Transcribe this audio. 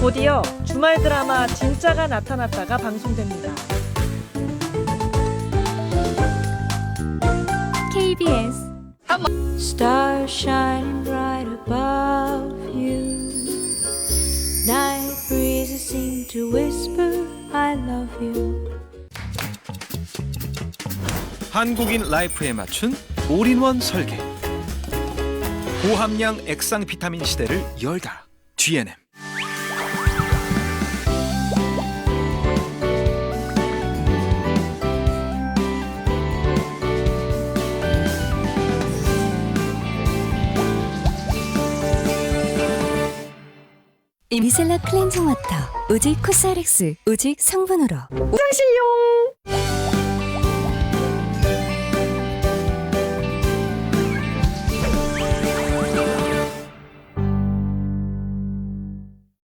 곧이어 주말 드라마 진짜가 나타났다가 방송됩니다. KBS Stars shining bright above you Night breezes seem to whisper I love you 한국인 라이프에 맞춘 올인원 설계 고함량 액상 비타민 시대를 열다 GNM 미셀라 클렌징 워터 오직 코스알엑스 오직 성분으로. 화장실용